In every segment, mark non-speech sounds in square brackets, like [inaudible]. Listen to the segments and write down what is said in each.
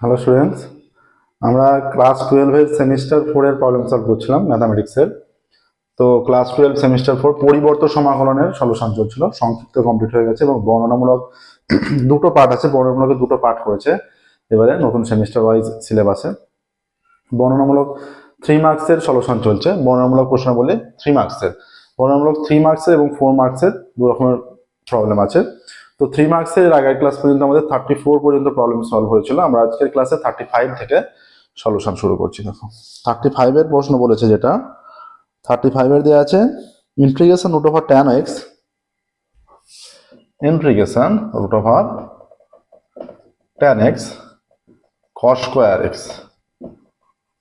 Hello students আমরা class টুয়েলভের semester ফোরের প্রবলেম সলভ করছিলাম ম্যাথামেটিক্সের তো ক্লাস টুয়েলভ সেমিস্টার ফোর পরিবর্তন সমাকলনের সলিউশন চলছিল, সংক্ষিপ্ত কমপ্লিট হয়ে গেছে এবং বর্ণনামূলক [clears throat] দুটো পার্ট আছে, বর্ণনামূলক দুটো পার্ট করেছে। এবারে নতুন সেমিস্টার ওয়াইজ সিলেবাসে বর্ণনামূলক থ্রি মার্কসের সলিউশন চলছে, বর্ণনামূলক প্রশ্ন বলে থ্রি মার্কসের বর্ণনামূলক থ্রি মার্কসের এবং ফোর মার্কসের দু রকমের প্রবলেম আছে। তো থ্রি মার্কসের আগের ক্লাস পর্যন্ত আমাদের থার্টি ফোর পর্যন্ত প্রবলেম সলভ হয়েছিল। আমরা আজকের ক্লাসে থার্টি ফাইভ থেকে সলিউশন শুরু করছি, দেখো। থার্টি ফাইভের প্রশ্ন বলেছে যেটা। থার্টি ফাইভের দেওয়া আছে integration root over tan x integration root over tan x cos square x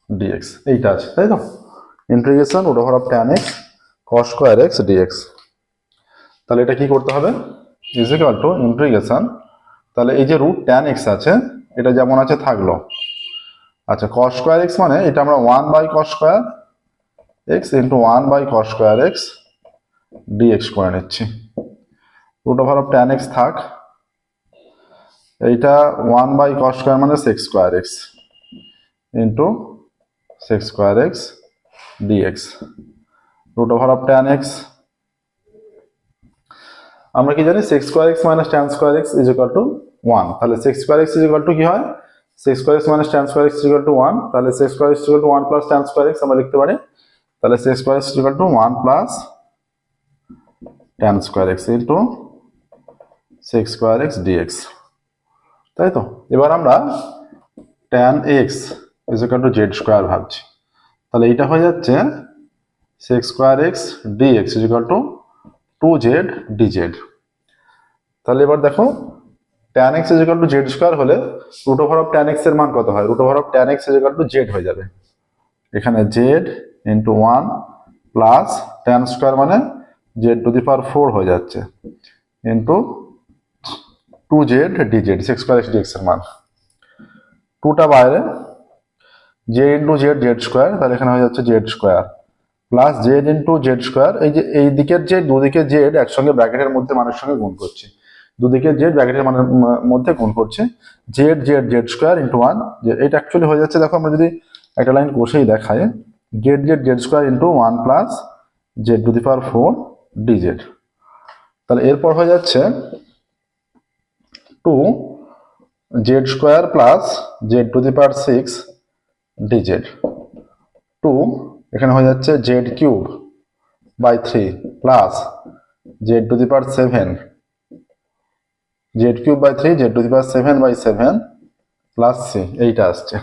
dx এইটা আছে, তাই তো? Integration root over of tan x cos square x dx তাহলে এটা কি করতে হবে? ইজ ইকাল টু ইন্ট্রিগেশন তাহলে এই যে রুট ট্যান এক্স আছে, এটা যেমন আছে থাকল। আচ্ছা কস স্কোয়ার এক্স মানে এটা আমরা one by cos square x into one by cos square x dx করে নিচ্ছি। Root over of tan x থাক। এইটা ওয়ান বাই কস স্কোয়ার মানে sec square x into sec square x dx root over of tan x আমরা কি জানি sec square x minus tan square x is equal to one তাহলে sec square x is equal to কি হয় sec square x minus tan square x is equal to one তাহলে sec square x equal to one plus tan square x আমরা লিখতে পারি তাহলে sec square x equal to one plus tan square x into sec square x dx তাই তো এবার আমরা tan x is equal to z square ভাবছি তাহলে এইটা হয়ে যাচ্ছে sec square x dx is equal to two z dz তাহলে এবার দেখো tan x is equal to z square হলে রুট ওভার অফ ট্যান এক্সের মান কত হয়? Root over of tan x is equal to z হয়ে যাবে। এখানে z into one plus tan square মানে z to the power four হয়ে যাচ্ছে। Into two z dz sec square x dx এর মান। টুটা বাইরে z into z z square তাহলে এখানে হয়ে যাচ্ছে z square plus z into z square এই যে, এই দিকের যে দুদিকে জেড একসঙ্গে ব্র্যাকেটের মধ্যে মানের সঙ্গে গুণ করছি। দুদিকে জেড ব্র্যাকেটের মানের মধ্যে গুণ করছে। Z z z square into one এটা অ্যাকচুয়ালি হয়ে যাচ্ছে, দেখো আমরা যদি একটা লাইন কষেই দেখায় z z z square into one plus z to the power four d z তাহলে এরপর হয়ে যাচ্ছে two z square plus z to the power six d z two এখানে হয়ে যাচ্ছে z cube by three plus z to the power seven z cube by three z to the power seven by seven plus c এইটা আসছে।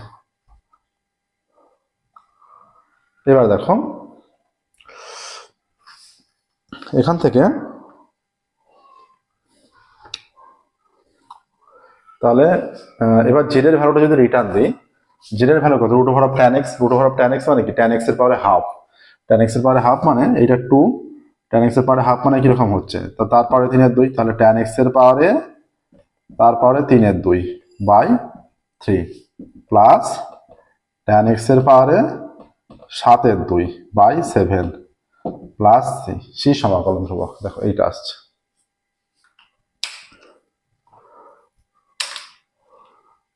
এবার দেখো, এখান থেকে তাহলে এবার জেডের ভ্যালুটা যদি রিটার্ন দিই জেডের ভ্যালু কত? Root over of tan x root over of tan x মানে কি? ট্যান এক্সের পাওয়ারে হাফ ট্যান এক্সের পাওয়ারে হাফ মানে এইটা টু ট্যান এক্সের পাওয়ারে হাফ মানে কীরকম হচ্ছে? তো তার পাওয়ারে তিনের দুই, তাহলে ট্যান এক্সের পাওয়ারে তার পাওয়ারে তিনের দুই বাই থ্রি প্লাস ট্যান এক্সের পাওয়ারে সাতের দুই বাই সেভেন প্লাস সি সমাকলন ধ্রুবক। দেখো এইটা আসছে।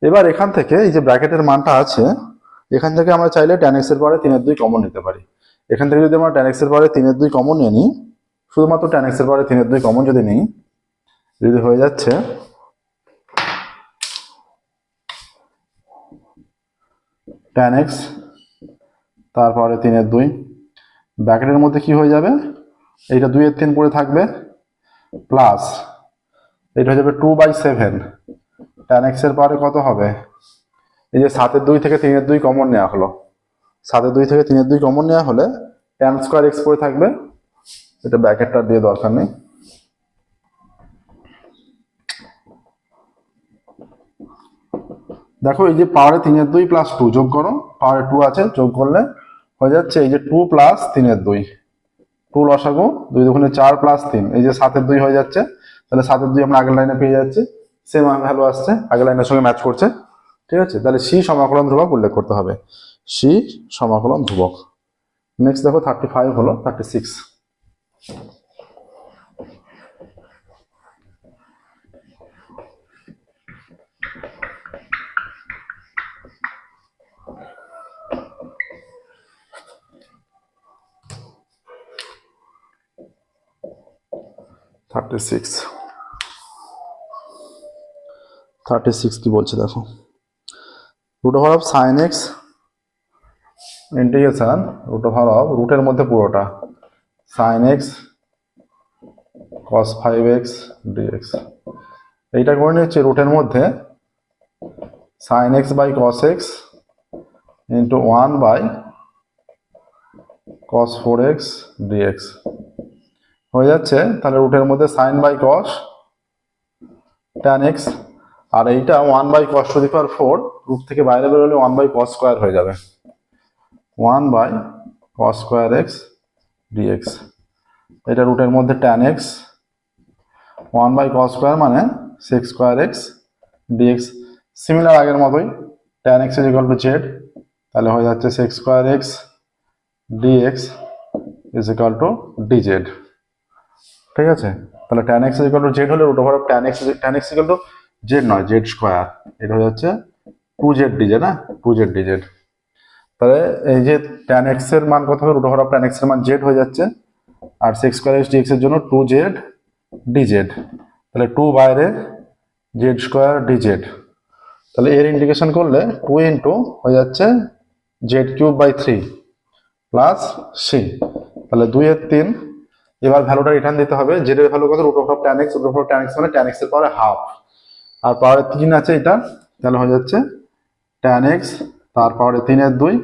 এবার এখান থেকে এই যে ব্র্যাকেটের মানটা আছে, এখান থেকে আমরা চাইলে ট্যান এক্সের পরে তিনের দুই কমন নিতে পারি। এখান থেকে যদি আমরা ট্যান এক্সের পরে তিনের দুই কমন নিয়ে নিই, শুধুমাত্র ট্যান এক্সের পরে তিনের দুই কমন যদি নিই, যদি হয়ে যাচ্ছে ট্যান এক্স তারপরে তিনের দুই, ব্র্যাকেটের মধ্যে কি হয়ে যাবে? এইটা দুইয়ের তিন পড়ে থাকবে প্লাস এটা হয়ে যাবে টু বাই সেভেন ট্যান এক্সের পরে কত হবে? এই যে সাতের দুই থেকে তিনের দুই কমন নেওয়া হলো। সাতের দুই থেকে তিনের দুই কমন নেওয়া হলে ট্যান স্কোয়ার এক্স পড়ে থাকবে। এটা ব্র্যাকেটটা দিয়ে দরকার নেই। দেখো, এই যে পাওয়ারে তিনের দুই প্লাস টু যোগ করো। পাওয়ারে টু আছে, যোগ করলে হয়ে যাচ্ছে এই যে টু প্লাস তিনের দুই। টু লসাগু, দুই দুগুণে চার প্লাস তিন। এই যে সাতের দুই হয়ে যাচ্ছে, তাহলে সাতের দুই আমরা আগের লাইনে পেয়ে যাচ্ছি। সেম ভ্যালু আসছে আগে লাইনের সঙ্গে ম্যাচ করছে। ঠিক আছে? তাহলে সি সমাকলন ধ্রুবক উল্লেখ করতে হবে। সি সমাকলন ধ্রুবক। নেক্সট দেখো থার্টি ফাইভ হলো thirty six thirty six thirty six কি বলছে দেখো। Root over of sine x integration root over of রুটের মধ্যে পুরোটা। Sine x cos five x dx এইটা করে নিচ্ছি রুটের মধ্যে sine x by cos x into one by cos four x dx হয়ে যাচ্ছে, তাহলে রুটের মধ্যে sine by cos tan x আর এইটা one by cos to the power four root থেকে বাইরে বেরোলে ওয়ান বাই কস স্কোয়ার হয়ে যাবে। One by cos square x dx এটা রুটের মধ্যে tan x one by cos square মানে sec square x dx similar আগের মতোই tan x is equal to z তাহলে হয়ে যাচ্ছে sec square x dx is equal to dz ঠিক আছে? তাহলে tan x is equal to z হলে root over tan x tan x equal to z নয় জেড স্কোয়ার এটা হয়ে যাচ্ছে টু জেড ডিজেড না? টু জেড ডিজেড তাহলে এই যে ট্যান এক্সের মান কত হবে? রুট ওভার অফ ট্যান এক্সের মান জেড হয়ে যাচ্ছে। আর সিক্স স্কোয়ার এক্স ডিএক্স এর জন্য টু জেড ডিজেড তাহলে টু বাইরে জেড স্কোয়ার ডিজেড তাহলে এর ইন্টিগ্রেশন করলে টু ইন্টু হয়ে যাচ্ছে z cube by three plus c তাহলে দুই এর তিন। এবার ভ্যালুটা রিটার্ন দিতে হবে। জেড এর ভ্যালু কত? Root of tan x root of tan x মানে ট্যান এক্সের পাওয়ারে হাফ আর পাওয়ারে তিন আছে এটা। তাহলে হয়ে যাচ্ছে ট্যান এক্স তার পাওয়ারে তিনের দুই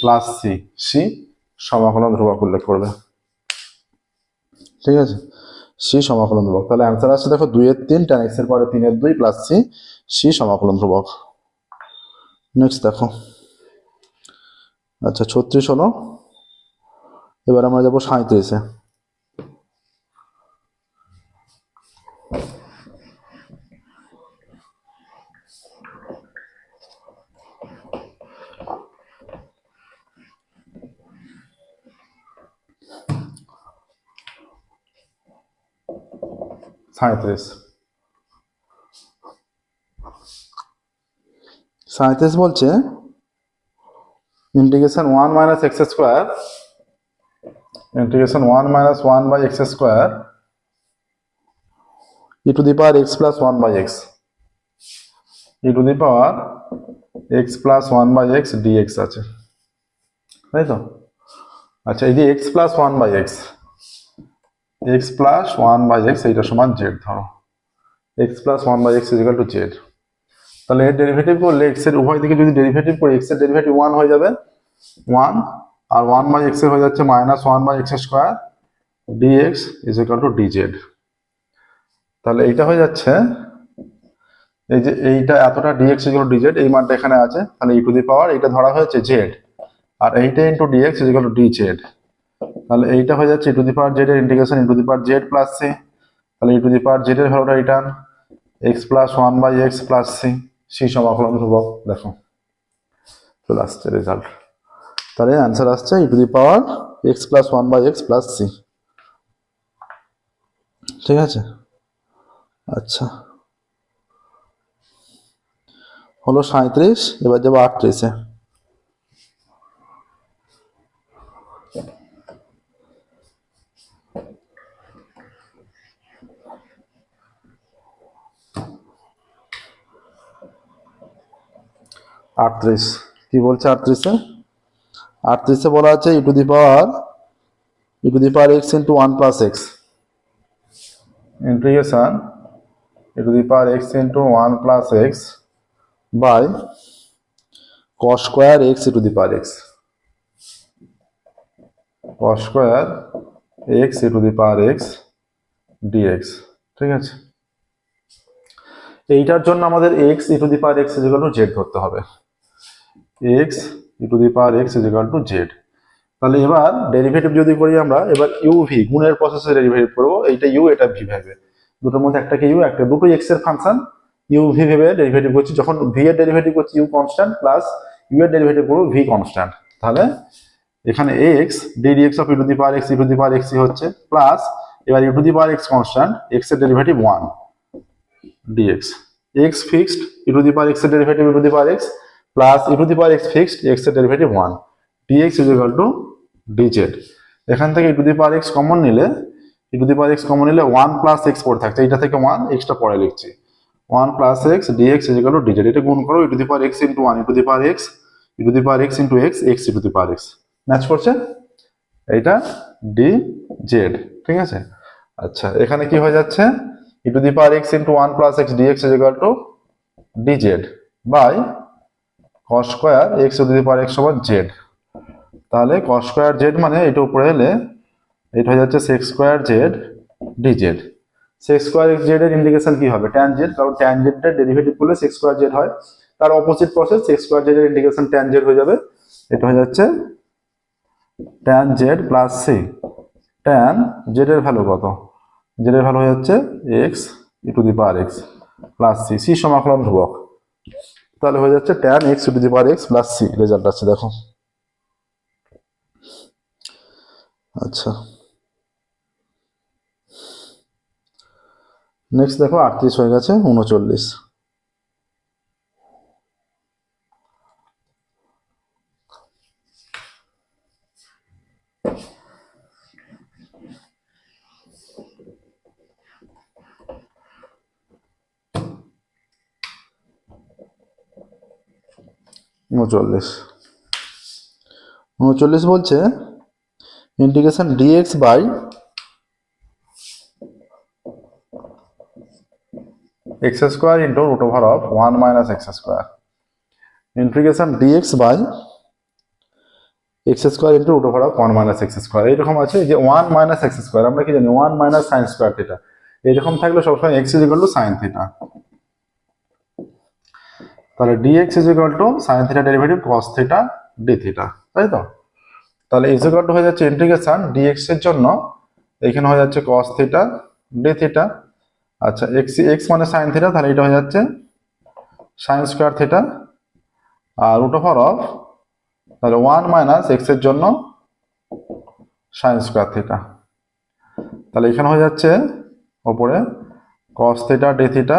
প্লাস সি সি সমাকলন ধ্রুবক উল্লেখ করবে। ঠিক আছে? সি সমাকলন ধ্রুবক। তাহলে অ্যান্সার আসছে দেখো দুইয়ের তিন ট্যান এক্সের পরে তিনের দুই প্লাস সি সি সমাকলন ধ্রুবক। নেক্সট দেখো। আচ্ছা ছত্রিশ হলো। এবার আমরা যাব সাঁত্রিশে সাঁত্রিশ সাঁত্রিশ বলছে integration one minus x square integration one minus one by x square e to the power x plus one by x e to the power x plus one by x dx আছে। তাই তো? আচ্ছা এই যে x plus one by x x plus one by x এইটা সমান z ধরো। X plus one by x is equal to z তাহলে এর ডেরিভেটিভ করলে এক্সের উভয় দিকে যদি ডেরিভেটিভ করি এক্সের ডেরিভেটিভ ওয়ান হয়ে যাবে ওয়ান আর ওয়ান বাই এক্সের হয়ে যাচ্ছে minus one by x square dx is equal to dz তাহলে এইটা হয়ে যাচ্ছে, এই যে এইটা এতটা ডিএক্স ইজিক্যাল টু ডিজেড এই মানটা এখানে আছে, তাহলে ই টু দি পাওয়ার এইটা ধরা হয়েছে জেড আর এইটা into dx is equal two dz তাহলে এইটা হয়ে যাচ্ছে e to the power Z এর integration e to the power Z plus C তাহলে ই টু দি পাওয়ার জেড এর ভ্যালুটা return x plus one by x plus C C সমাকলন ধ্রুবক, দেখো। চলে আসছে রেজাল্ট তাহলে অ্যান্সার আসছে ই to the power x plus one by x plus c ঠিক আছে? আচ্ছা। হলো সাঁত্রিশ এবার যাব আটত্রিশে। আটত্রিশ। কি বলছে আটত্রিশে? আটত্রিশে বলা আছে e to the power e to the power x into one plus x integration e to the power x into one plus x by cos x e to the power x cos square x e to the power x dx ঠিক আছে? এইটার জন্য আমাদের to the power x is equal to z ধরতে হবে। X e to the power x is equal to z তাহলে এবার derivative যদি করি আমরা, এবার ইউ ভি গুণের প্রসেসে ডেরিভেটিভ করব, এইটা ইউ এটা ভি ভেবে দুটোর মধ্যে একটাকে ইউ একটা দুটো এক্সের ফাংশন ইউ ভি ভেবে ডেরিভেটিভ করছি, যখন ভি এর ডেরিভেটিভ করছি ইউ কনস্ট্যান্ট প্লাস ইউ এর ডেরিভেটিভ করব ভি কনস্ট্যান্ট তাহলে এখানে x d x of u to the power x u to the power x হচ্ছে প্লাস এবার u to the power x constant এক্সের derivative one dx x fixed e to the power x এর derivative e to the power x plus e to the power x fixed, x এর derivative 1 dx is equal to dz. এখান থেকে e to the power x common নিলে e to the power x common নিলে one plus x পড়ে থাকছে। এইটা থেকে one এক্সটা পরে লিখছি। One plus x dx is equal to dz এটা গুণ করো e to the power x into one e to the power x e to the power x into x x e to the power x match করছে? এইটা D z ঠিক আছে? আচ্ছা এখানে কি হয়ে যাচ্ছে? E to the power x into one plus x dx is equal to d z by cos square x to the power x সমান জেড তাহলে কস স্কোয়ার জেড মানে এটা উপরে এলে এটা হয়ে যাচ্ছে sec square z d z sec square x z এর ইন্ডিকেশন কি হবে? ট্যান জেড কারণ ট্যান জেডটা ডেরিভেটিভ করলে সেক্স স্কোয়ার জেড হয়। তার opposite process sec square z এর ইন্ডিকেশন ট্যান জেড হয়ে যাবে। এটা হয়ে যাচ্ছে tan z plus c tan z এর ভ্যালু কত? জেড এর ভ্যালু হয়ে যাচ্ছে x e to the power x plus c c সমাকলন ধ্রুবক। তাহলে হয়ে যাচ্ছে tan x to the power x plus c result আছে দেখো। আচ্ছা। নেক্সট দেখো আটত্রিশ হয়ে গেছে, উনচল্লিশ। উনচল্লিশ। উনচল্লিশ বলছে integration dx by x square into root over of one minus x square integration dx by x square into root over of one minus x square এইরকম আছে যে ওয়ান মাইনাস এক্স স্কোয়ার আমরা কি জানি? One minus sine square theta এইরকম থাকলে সবসময় x is equal to sine theta তাহলে dx is equal to sine theta derivative cos theta d theta তাই তো? তাহলে ইজ ইকুয়াল টু হয়ে যাচ্ছে ইন্টিগ্রেশন ডিএক্স এর জন্য, এখানে হয়ে যাচ্ছে কস থিটা ডি থিটা আচ্ছা এক্স এক্স মানে সাইন থিটা তাহলে এটা হয়ে যাচ্ছে সাইন স্কোয়ার থিটা আর রুট ওভার অফ তাহলে ওয়ান মাইনাস এক্সের জন্য সাইন স্কোয়ার থিটা তাহলে এখানে হয়ে যাচ্ছে ওপরে কস থিটা ডি থিটা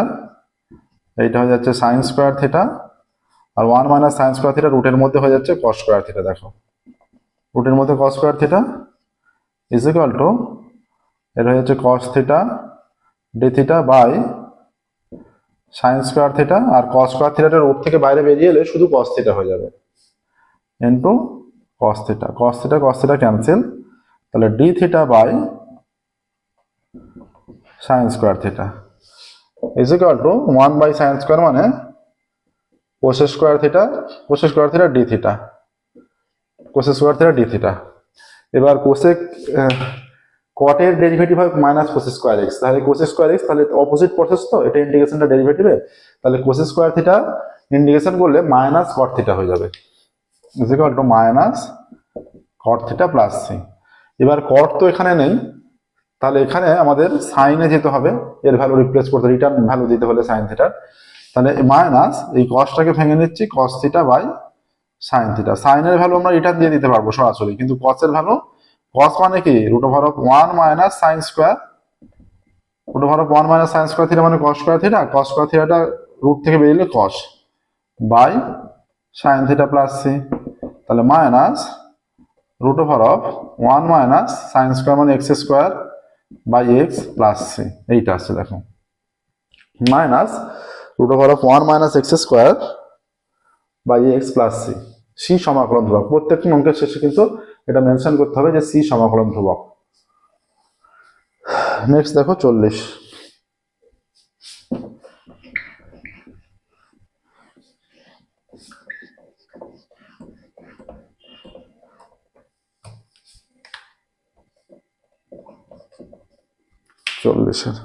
এইটা হয়ে যাচ্ছে সাইন স্কোয়ার থিটা আর one minus sine square theta রুটের মধ্যে হয়ে যাচ্ছে কস স্কোয়ার থিটা দেখো। রুটের মধ্যে cos square theta is equal to এটা হয়ে যাচ্ছে cos theta d theta by sine square theta R cos square থিটাটা রুট থেকে বাইরে বেরিয়ে এলে শুধু কস থিটা হয়ে যাবে। Into cos theta cos theta cos theta cancel তাহলে d theta by sine square theta is equal to one by sine square মানে cosec square theta cosec square theta d theta cosec square theta d theta এবার cosec কটের derivative হয় minus cosec square x তাহলে cosec square x তাহলে opposite process তো, এটা ইন্টিগ্রেশনটা ডেরিভেটিভে তাহলে কোসেস স্কোয়ার থিটা ইন্টিগ্রেশন করলে মাইনাস কট থিটা হয়ে যাবে। Is equal to minus cot theta plus c এবার কট তো এখানে নেই। তাহলে এখানে আমাদের সাইনে যেতে হবে, এর ভ্যালু রিপ্লেস করতে রিটার্ন ভ্যালু দিতে হলে সাইন থিটার তাহলে মাইনাস এই কসটাকে ভেঙে নিচ্ছি cos theta by sine theta সাইনের ভ্যালু আমরা রিটার্ন দিয়ে দিতে পারব সরাসরি, কিন্তু কসের ভ্যালু কস মানে কি? Root over of one minus sine square root over of one minus sine square theta মানে cos square theta cos square থিটাটা root থেকে বেরিয়ে cos by sine theta plus c তাহলে minus root over of one minus sine square মানে x square by x plus c, এইটা আসছে দেখো। Minus root over of one minus x square by x plus c c সমাকলন ধ্রুবক। প্রত্যেকটি অঙ্কের শেষে কিন্তু এটা মেনশন করতে হবে যে সি সমাকলন ধ্রুবক। নেক্সট দেখো চল্লিশ। চল্লিশের।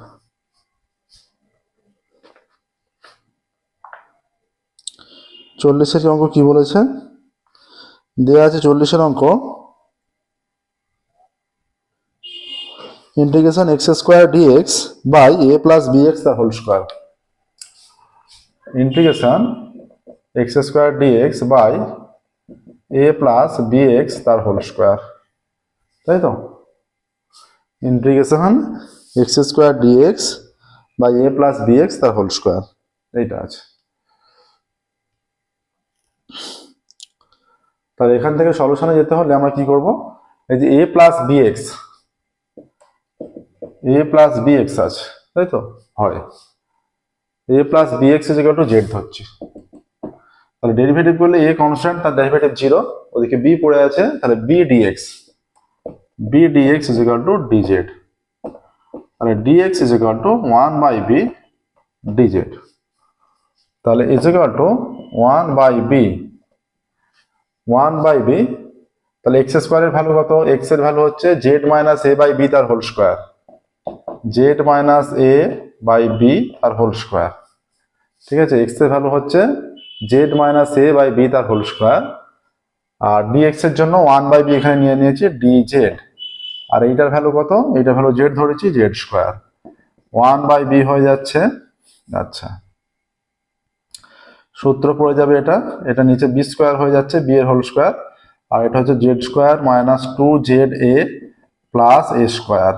চল্লিশের অঙ্ক কি বলেছে দেওয়া আছে চল্লিশের অঙ্ক। Integration x square dx by a plus b x তার whole square integration x square dx by a plus b x তার হোল স্কোয়ার তাই তো? Integration x square dx by a plus b x তার whole square, এইটা আছে। তাহলে এখান থেকে সলিউশনে যেতে হলে আমরা কি করব? এই যে a plus b x a plus b x আছে, তাই তো? হয়। A plus b x is to z ধরছি। তাহলে ডেরিভেটিভ করলে এ কনস্ট্যান্ট তার ডেরিভেটিভ জিরো ওদিকে বি পড়ে আছে, তাহলে b dx b dx is equal to dz তাহলে dx is equal to one by b dz তাহলে is equal to one by b one by b তাহলে x স্কোয়ারের value কত? এক্সের ভ্যালু হচ্ছে z minus a by b তার whole square z minus a by b তার whole square ঠিক আছে? এক্সের ভ্যালু হচ্ছে z minus a by b তার হোল স্কোয়ার আর ডিএক্স এর জন্য ওয়ান বাই বি এখানে নিয়ে নিয়েছি জেড আর এইটার ভ্যালু কত? এইটার ভ্যালু জেড ধরেছি z square one by b হয়ে যাচ্ছে আচ্ছা। সূত্র পড়ে যাবে এটা এটা নিচে বি স্কোয়ার হয়ে যাচ্ছে বি এর হোল স্কোয়ার আর এটা হচ্ছে z square minus two z a plus a square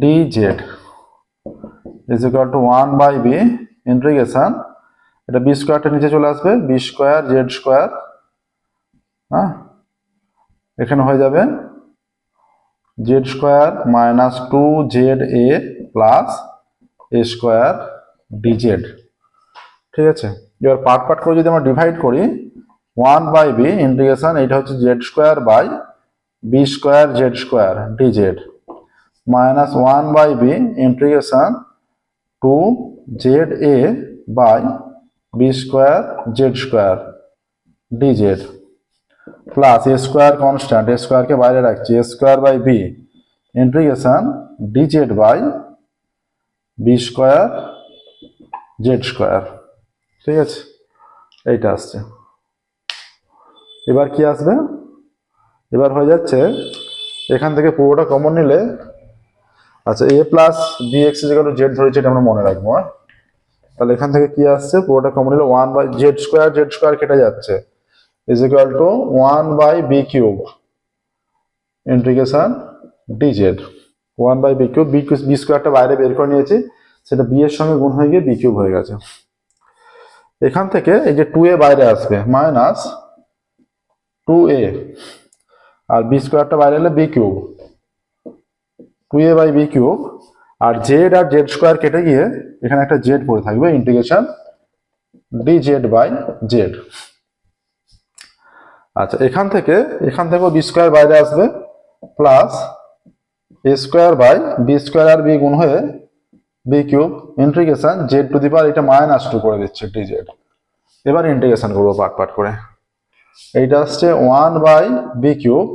d z is equal to one by b integration এটা বি স্কোয়ারটা নিচে চলে আসবে বি স্কোয়ার জেড স্কোয়ার হ্যাঁ? এখানে হয়ে যাবে z square minus two z a plus a square dz ঠিক আছে? এবার পার্ট পার্ট করে যদি আমরা ডিভাইড করি ওয়ান বাই বি ইন্টিগ্রেশন এটা হচ্ছে z square by b square z square dz minus one by b integration two z a by b square z square dz plus a square constant a স্কোয়ারকে বাইরে রাখছি a square by b integration dz by b square z square ঠিক আছে? এইটা আসছে। এবার কি আসবে? এবার হয়ে যাচ্ছে, এখান থেকে পুরোটা কমন নিলে আচ্ছা এ প্লাস বি এক্স যেগুলো জেড ধরেছে, এটা আমরা মনে রাখব হ্যাঁ? তাহলে এখান থেকে কি আসছে? পুরোটা কমন নিলে one by z square z square কেটে যাচ্ছে। Is equal to one by b cube integration d z one by b cube b b স্কোয়ারটা বাইরে বের করে নিয়েছি, সেটা বি এর সঙ্গে গুণ হয়ে গিয়ে বি কিউব হয়ে গেছে। এখান থেকে এই যে টু এ বাইরে আসবে মাইনাস টু এ আর বি স্কোয়ারটা বাইরে এলে b cube two a by b cube R z আর জেড স্কোয়ার কেটে গিয়ে এখানে একটা জেড পড়ে থাকবে integration d z by z আচ্ছা এখান থেকে, এখান থেকেও বি স্কোয়ার বাইরে আসবে plus a square by b square R B গুণ হয়ে b cube integration z to the power এটা মাইনাস টু করে দিচ্ছে ডি জেড এবার ইন্টিগ্রেশন করব পার্ট পার্ট করে। এইটা আসছে one by b cube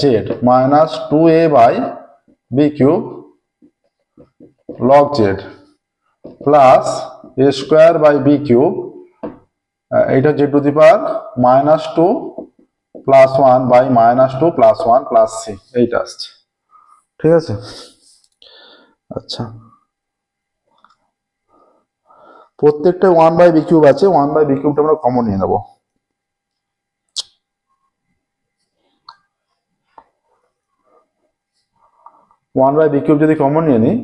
z minus two a by b cube log z plus a square by b cube এইটা z to the power minus two plus one by minus two plus one plus c এইটা আসছে। ঠিক আছে? আচ্ছা। প্রত্যেকটা one by B cube আছে one by B কিউবটা আমরা কমন নিয়ে নেব। ওয়ান বাই বি কিউব যদি কমন নিয়ে নিই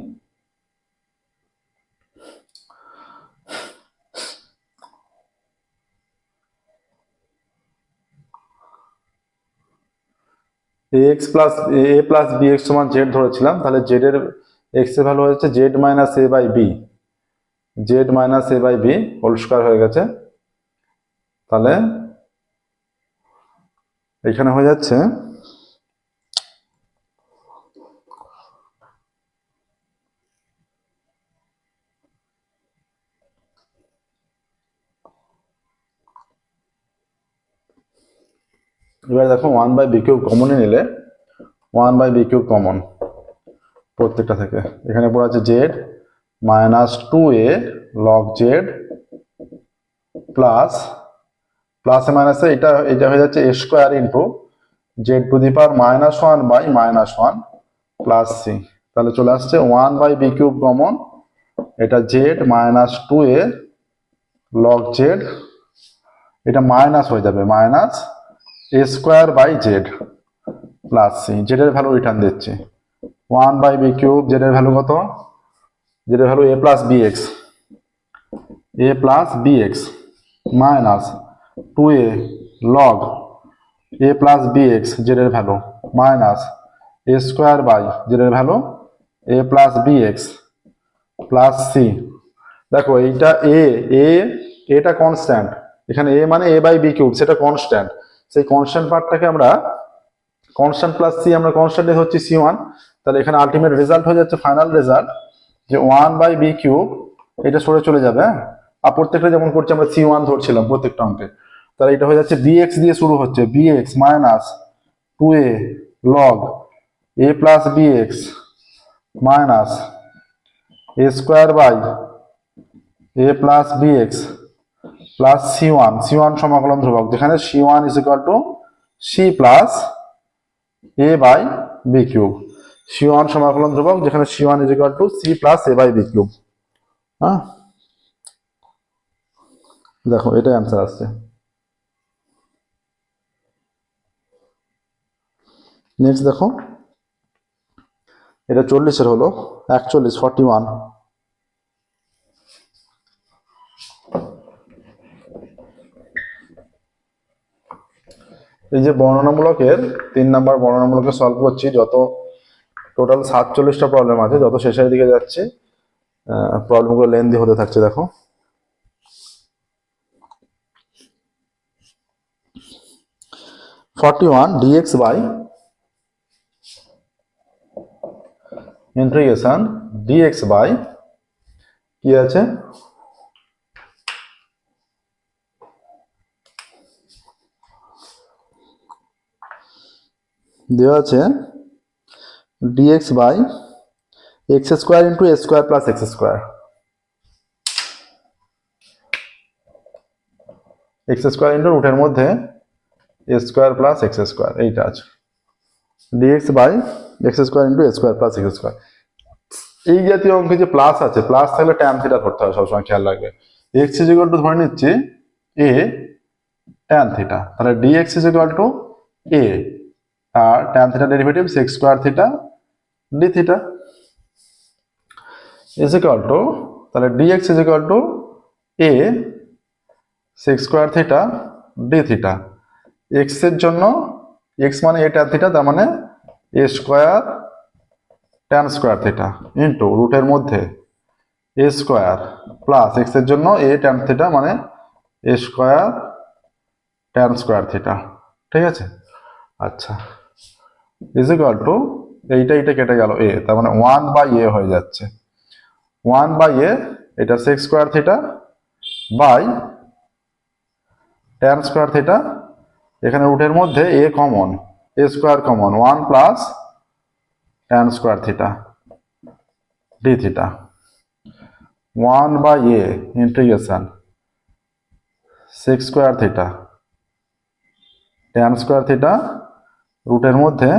x plus A plus B x সমান জেড ধরেছিলাম, তাহলে জেড এর এক্সের ভ্যালু হয়েছে z minus A by B z minus A by B whole square হয়ে গেছে। তাহলে এখানে হয়ে যাচ্ছে এবার দেখো ওয়ান বাই বি কিউব কমনে নিলে one by b cube common প্রত্যেকটা থেকে। এখানে পড়ে আছে z minus two a log z plus প্লাসে মাইনাসে এটা এটা হয়ে যাচ্ছে a square into z to the power minus one by minus one plus C তাহলে চলে আসছে one by B cube common এটা z minus two A log z এটা মাইনাস হয়ে যাবে minus A square by z plus C জেডের value return দিচ্ছি। One by B cube জেডের value কত? জেডের value a plus b x a plus b x minus two a log a plus b x জেডের value minus a square by জেডের value A plus B x plus C দেখো, এইটা এ এটা constant এখানে এ মানে এ by B cube সেটা constant সেই constant পার্টটাকে আমরা constant plus C আমরা কনস্ট্যান্ট হচ্ছে সি ওয়ান তাহলে এখানে আলটিমেট রেজাল্ট হয়ে যাচ্ছে ফাইনাল রেজাল্ট যে ওয়ান বাই বি কিউব এটা সরে চলে যাবে হ্যাঁ? আর প্রত্যেকটা যেমন করছি আমরা সি ওয়ান ধরছিলাম প্রত্যেকটা অঙ্কে। তাহলে এটা হয়ে যাচ্ছে বি এক্স দিয়ে শুরু হচ্ছে b x minus two a log a plus b x minus a square by a plus b x plus c one c one সমাকলন ধ্রুবক, যেখানে c one is equal to c plus a by b cube c one সমাকলন ধ্রুবক, যেখানে c one is equal to c plus a by b cube হ্যাঁ? দেখো, এটাই answer আসছে। নেক্সট দেখো, এটা চল্লিশের হলো, একচল্লিশ ফর্টি ওয়ান এই যে বর্ণনামূলকের, তিন নাম্বার বর্ণনামূলকে সলভ করছি, যত টোটাল সাতচল্লিশটা প্রবলেম আছে, যত শেষের দিকে যাচ্ছে প্রবলেমগুলো লেন্দি হতে থাকছে, দেখো। Forty one dx by integration dx by কি আছে? দেওয়া আছে dx by x square into square plus x square x square into রুটের মধ্যে a square plus x square এইটা আছে। Dx by x square into square plus x square এই জাতীয় অঙ্কে যে প্লাস আছে প্লাস থাকলে ট্যান থিটা ধরতে হবে, সবসময় খেয়াল রাখবে। এক্স ইজ ইকুয়াল টু ধরে নিচ্ছি এ ট্যান থিটা তাহলে dx is equal to a R tan theta derivative sec square theta d theta is equal to তাহলে dx is equal to a sec square theta d theta এক্সের জন্য x মানে a tan theta তার মানে a square tan square theta into রুটের মধ্যে a square plus এক্সের জন্য এ ট্যান থিটা মানে a square tan square theta ঠিক আছে? আচ্ছা। ইজ ইকুয়াল টু এইটা এইটা কেটে গেল এ তার মানে ওয়ান বাই এ হয়ে যাচ্ছে। ওয়ান বাই এ এটা sec square theta by tan square theta এখানে রুটের মধ্যে a common a square common one plus tan square theta d theta one by a integration sec square theta tan square theta রুটের মধ্যে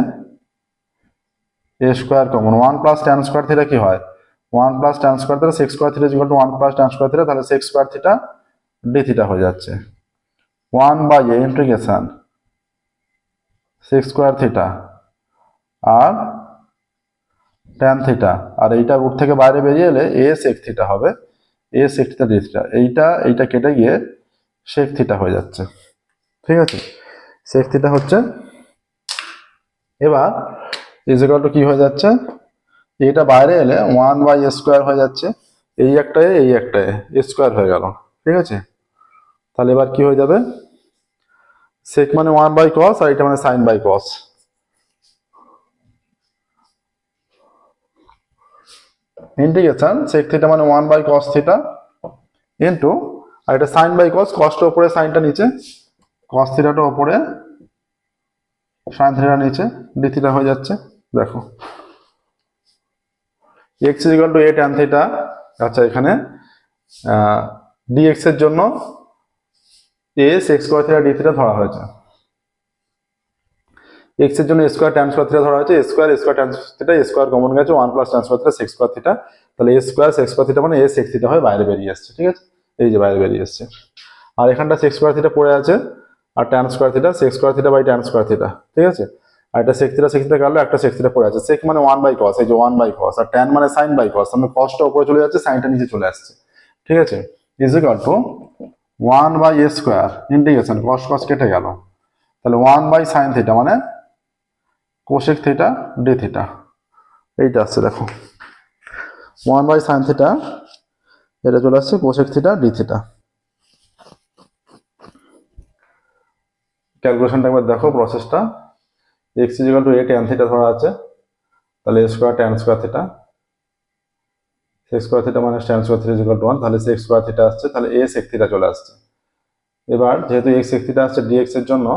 a square common one plus tan square theta কি হয়? One plus tan square theta sec square theta equal to one plus tan square theta তাহলে sec square theta d theta হয়ে যাচ্ছে। One by a integration sec square theta R tan theta আর এইটা root থেকে বাইরে বেরিয়ে এলে এ sec theta হবে। A sec theta d theta এইটা এইটা কেটে গিয়ে সেক থিটা হয়ে যাচ্ছে। ঠিক আছে? সেক থিটা হচ্ছে এবার ইজিকাল টু কি হয়ে যাচ্ছে? এটা বাইরে এলে ওয়ান বাই স্কোয়ার হয়ে যাচ্ছে। এই একটা এই একটা স্কোয়ার হয়ে গেল। ঠিক আছে? তাহলে এবার কি হয়ে যাবে? সেক মানে ওয়ান বাই কস আর এটা মানে sine by cos integration sec theta মানে one by cos theta into আর এটা সাইন বাই কস কসটা উপরে সাইনটা নিচে কস থিটাটা উপরে। থিটা নিচে ডি হয়ে যাচ্ছে, দেখো। X is equal to a tan theta আচ্ছা এখানে ডিএক্স এর জন্য a x square theta d theta ধরা হয়েছে। এক্সের জন্য স্কোয়ার ট্যান স্কোয়ার থিটা ধরা হয়েছে square square tan theta square common গেছে one plus tan square theta sec square theta তাহলে a square sec square theta মানে এ সেক্স থিটা হয়ে বাইরে বেরিয়ে আসছে, ঠিক আছে? এই যে বাইরে বেরিয়ে আসছে। আর এখানটা সেক্স স্কোয়ার থিটা পড়ে আছে আর tan square theta sec square theta by tan square theta ঠিক আছে? আর এটা সেক্স থিটা সেক্স থিটা কাটলো একটা সেক্স থিটা পড়ে আছে। সেক মানে ওয়ান বাই কস এই যে ওয়ান বাই কস আর ট্যান মানে সাইন বাই কস মানে কসটা উপরে চলে যাচ্ছে সাইনটা নিচে চলে আসছে। ঠিক আছে? Is equal to one by A square integration cos cos কেটে গেল। তাহলে ওয়ান বাই সাইন থিটা মানে কোশেক থিটা ডি থিটা এইটা আসছে, দেখো। ওয়ান বাই সাইন থিটা এটা চলে আসছে কোসেক থিটা ডি থিটা ক্যালকুলেশনটা একবার দেখো প্রসেসটা x is equal to a tan theta ধরা আছে। তাহলে a square tan square theta sec square theta মানে tan square theta is equal to one তাহলে সেক্স স্কোয়ার থিটা আসছে, তাহলে এ সেক থিটা চলে আসছে। এবার যেহেতু এক্স সেক থিটা আসছে ডিএক্স এর জন্য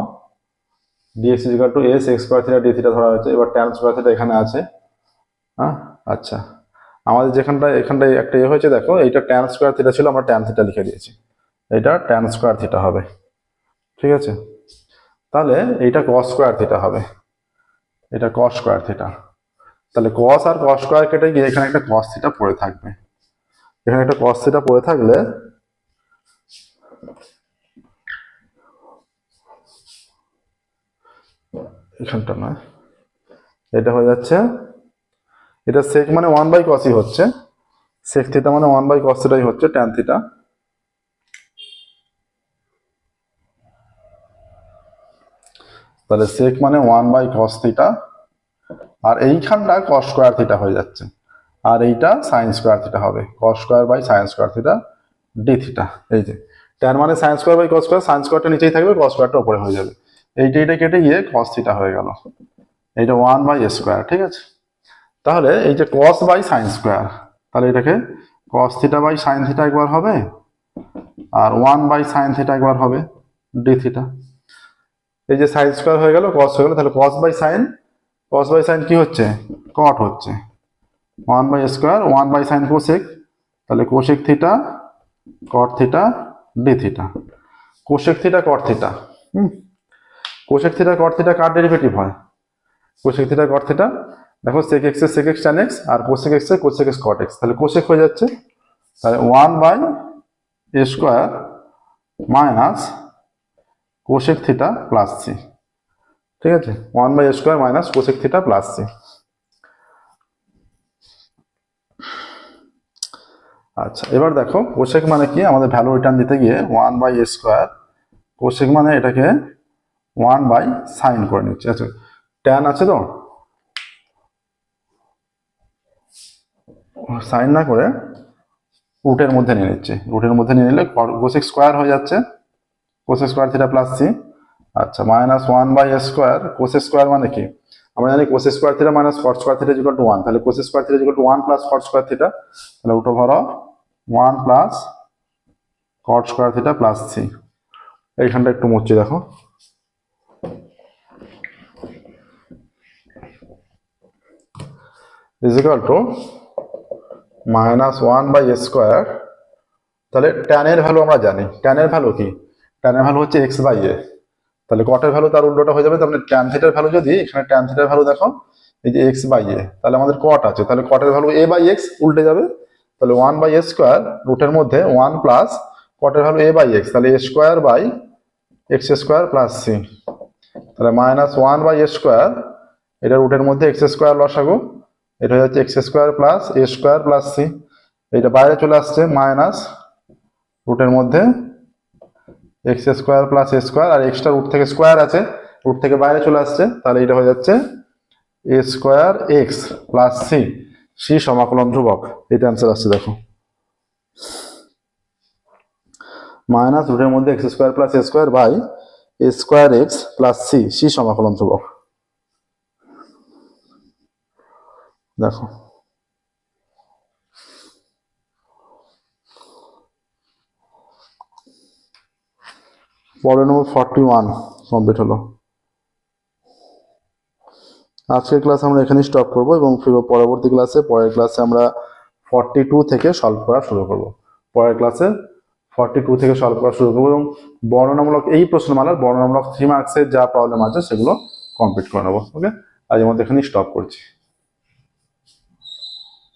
dx is equal to a sec square theta d theta ধরা হয়েছে। এবার ট্যান স্কোয়ার থিটা এখানে আছে। হ্যাঁ আচ্ছা। আমাদের যেখানটায় এখানটায় একটা ইয়ে হয়েছে, দেখো, এইটা ট্যান স্কোয়ার থিটা ছিল, আমরা ট্যান থিটা লিখে দিয়েছি। এটা ট্যান স্কোয়ার থিটা হবে। ঠিক আছে? তাহলে এইটা কস স্কোয়ার থিটা হবে। এটা কস স্কোয়ার থিটা তাহলে কস আর কস স্কোয়ার কেটে গিয়ে এখানে একটা কস থিটা পড়ে থাকবে। এখানে একটা কস থিটা পড়ে থাকলে এখানটা নয়। এটা হয়ে যাচ্ছে, এটা সেক মানে ওয়ান বাই কসই হচ্ছে। সেক থিটা মানে ওয়ান বাই কস থিটাই হচ্ছে ট্যান থিটা তাহলে সেক মানে ওয়ান বাই কস থিটা আর এইখানটা কস স্কোয়ার থিটা হয়ে যাচ্ছে। আর এইটা সাইন স্কোয়ার থিটা হবে। Cos square by sine square theta d theta এই যে। ট্যান মানে sine square by cos square sine স্কোয়ারটা নিচেই থাকবে কস স্কোয়ারটা উপরে হয়ে যাবে। এইটা এইটা কেটে গিয়ে কস থিটা হয়ে গেল। এইটা ওয়ান বাই স্কোয়ার ঠিক আছে? তাহলে এই যে কস বাই সাইন স্কোয়ার তাহলে এটাকে cos theta by sine theta একবার হবে, আর ওয়ান বাই সাইন থিটা একবার হবে ডি থিটা এই যে সাইন স্কোয়ার হয়ে গেল কস হয়ে গেল, তাহলে cos by sine cos by sine কি হচ্ছে? কট হচ্ছে। One by square one by sine cosec তাহলে cosec theta cot theta d theta cosec theta cot theta হুম? কোসেক থিটা কট থিটা কার ডেরিভেটিভ হয়? কোসেক থিটা কট থিটা দেখো sec এক্সের sec x tan x আর cosec x cosec x cot x তাহলে cosec হয়ে যাচ্ছে, তাহলে one by square minus cosec theta plus c ঠিক আছে? One by square minus cosec theta plus c আচ্ছা এবার দেখো কোসেক মানে কি? আমাদের ভ্যালু রিটার্ন দিতে গিয়ে ওয়ান বাই স্কোয়ার কোসেক মানে এটাকে ওয়ান বাই সাইন করে নিচ্ছে আচ্ছা ট্যান আছে তো? সাইন না করে রুটের মধ্যে নিয়ে নিচ্ছে। রুটের মধ্যে নিয়ে নিলে কোসেক স্কোয়ার হয়ে যাচ্ছে। Cosec square theta plus c আচ্ছা minus one by square cosec square মানে কি? আমরা জানি cosec square theta minus cot square theta equal to one তাহলে cosec square theta equal to one plus cot square theta তাহলে root over one plus cot square theta plus c এইখানটা একটু মুচ্ছি দেখো। Is equal to minus one by square তাহলে ট্যানের value আমরা জানি। ট্যানের ভ্যালু কি? ট্যানের ভ্যালু হচ্ছে এক্স বাই এ তাহলে কটের ভ্যালু তার উল্টোটা হয়ে যাবে তাহলে ট্যান থিটার ভ্যালু যদি, এখানে ট্যান থিটার ভ্যালু দেখো, এই যে এক্স বাই এ তাহলে আমাদের কট আছে। তাহলে কটের ভ্যালু এ বাই এক্স উল্টে যাবে, তাহলে ওয়ান বাই এ স্কোয়ার রুটের মধ্যে ওয়ান প্লাস কটের ভ্যালু এ বাই এক্স তাহলে a square by x square plus c তাহলে minus one by a square এটা রুটের মধ্যে এক্স স্কোয়ার লসাগো, এটা হয়ে যাচ্ছে x square plus a square plus c এটা বাইরে চলে আসছে মাইনাস রুটের মধ্যে x square plus a square R extra root থেকে স্কোয়ার আছে রুট থেকে বাইরে চলে আসছে, তাহলে এটা হয়ে যাচ্ছে A square x plus c c সমাকলন ধ্রুবক, এটা অ্যান্সার আসছে, দেখো। মাইনাস রুটের মধ্যে x square plus a square by a square x plus c c সমাকলন ধ্রুবক। দেখো। পরের নম্বর ফর্টি ওয়ান কমপ্লিট হলো। আজকের ক্লাস আমরা এখানেই স্টপ করব এবং ফিরব পরবর্তী ক্লাসে পরের ক্লাসে আমরা ফর্টি টু থেকে সলভ করা শুরু করব। পরের ক্লাসে ফর্টি টু থেকে সলভ করা শুরু করব এবং বর্ণনামূলক এই প্রশ্নমালার বর্ণনামূলক থ্রি মার্কসের যা প্রবলেম আছে সেগুলো কমপ্লিট করে নেব ওকে আজ মধ্যে এখানেই স্টপ করছি।